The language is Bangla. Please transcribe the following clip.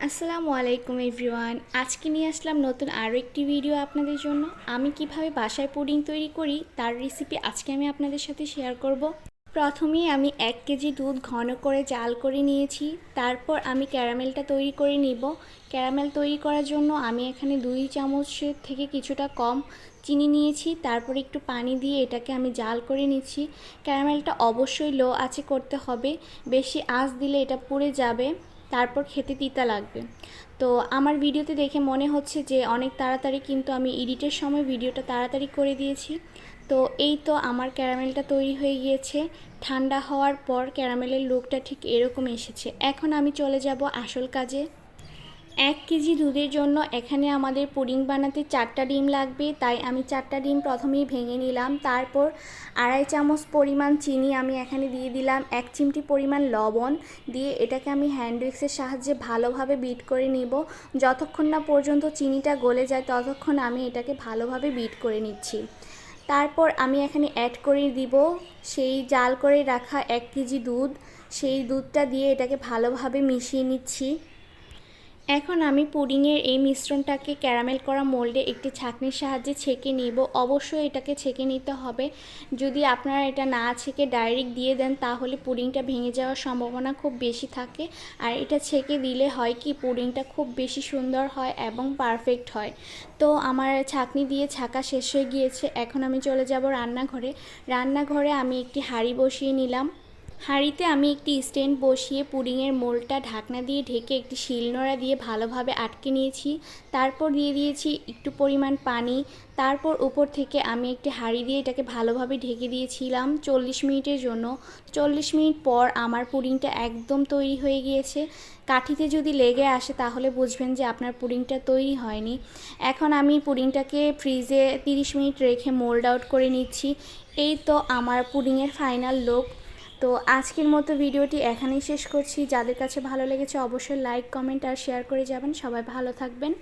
আসসালামু আলাইকুম এভরিওয়ান। আজকে নিয়ে আসলাম নতুন আরও একটি ভিডিও আপনাদের জন্য। আমি কীভাবে বাসায় পুডিং তৈরি করি, তার রেসিপি আজকে আমি আপনাদের সাথে শেয়ার করব। প্রথমেই আমি এক কেজি দুধ ঘন করে জাল করে নিয়েছি। তারপর আমি ক্যারামেলটা তৈরি করে নিব। ক্যারামেল তৈরি করার জন্য আমি এখানে দুই চামচের থেকে কিছুটা কম চিনি নিয়েছি। তারপর একটু পানি দিয়ে এটাকে আমি জাল করে নিচ্ছি। ক্যারামেলটা অবশ্যই লো আছে করতে হবে। বেশি আঁচ দিলে এটা পুড়ে যাবে। তারপর খেতে তিতা লাগবে। তো আমার ভিডিওতে দেখে মনে হচ্ছে যে অনেক তাড়াতাড়ি কিন্তু আমি এডিটের সময় ভিডিওটা তাড়াতাড়ি করে দিয়েছি। তো এই তো আমার ক্যারামেলটা তৈরি হয়ে গিয়েছে। ঠান্ডা হওয়ার পর ক্যারামেলের লুকটা ঠিক এরকম এসেছে। এখন আমি চলে যাব আসল কাজে। এক কেজি দুধের জন্য এখানে আমাদের পুডিং বানাতে চারটা ডিম লাগবে, তাই আমি চারটা ডিম প্রথমেই ভেঙে নিলাম। তারপর আড়াই চামচ পরিমাণ চিনি আমি এখানে দিয়ে দিলাম, এক চিমটি পরিমাণ লবণ দিয়ে এটাকে আমি হ্যান্ড উইক্সের সাহায্যে ভালোভাবে বিট করে নিব। যতক্ষণ না পর্যন্ত চিনিটা গলে যায় ততক্ষণ আমি এটাকে ভালোভাবে বিট করে নিচ্ছি। তারপর আমি এখানে অ্যাড করে দিব সেই জাল করে রাখা এক কেজি দুধ। সেই দুধটা দিয়ে এটাকে ভালোভাবে মিশিয়ে নিচ্ছি। এখন আমি পুডিংয়ের এই মিশ্রণটাকে ক্যারামেল করা মোল্ডে একটি ছাঁকনির সাহায্যে ছেঁকে নিব। অবশ্যই এটাকে ছেঁকে নিতে হবে। যদি আপনারা এটা না ছেঁকে ডাইরেক্ট দিয়ে দেন, তাহলে পুডিংটা ভেঙে যাওয়ার সম্ভাবনা খুব বেশি থাকে। আর এটা ছেঁকে দিলে হয় কি, পুডিংটা খুব বেশি সুন্দর হয় এবং পারফেক্ট হয়। তো আমার ছাঁকনি দিয়ে ছাকা শেষ হয়ে গিয়েছে। এখন আমি চলে যাব রান্নাঘরে। রান্নাঘরে আমি একটি হাঁড়ি বসিয়ে নিলাম। হাঁড়িতে আমি একটি স্ট্যান্ড বসিয়ে পুডিংয়ের মোলটা ঢাকনা দিয়ে ঢেকে একটি শিলনোড়া দিয়ে ভালোভাবে আটকে নিয়েছি। তারপর দিয়ে দিয়েছি একটু পরিমাণ পানি। তারপর উপর থেকে আমি একটি হাঁড়ি দিয়ে এটাকে ভালোভাবে ঢেকে দিয়েছিলাম চল্লিশ মিনিটের জন্য। চল্লিশ মিনিট পর আমার পুডিংটা একদম তৈরি হয়ে গিয়েছে। কাঠিতে যদি লেগে আসে তাহলে বুঝবেন যে আপনার পুডিংটা তৈরি হয়নি। এখন আমি পুডিংটাকে ফ্রিজে তিরিশ মিনিট রেখে মোল্ড আউট করে নিচ্ছি। এই তো আমার পুডিংয়ের ফাইনাল লুক। তো আজকের মতো ভিডিওটি এখানেই শেষ করছি। যাদের কাছে ভালো লেগেছে অবশ্যই লাইক কমেন্ট আর শেয়ার করে যাবেন। সবাই ভালো থাকবেন।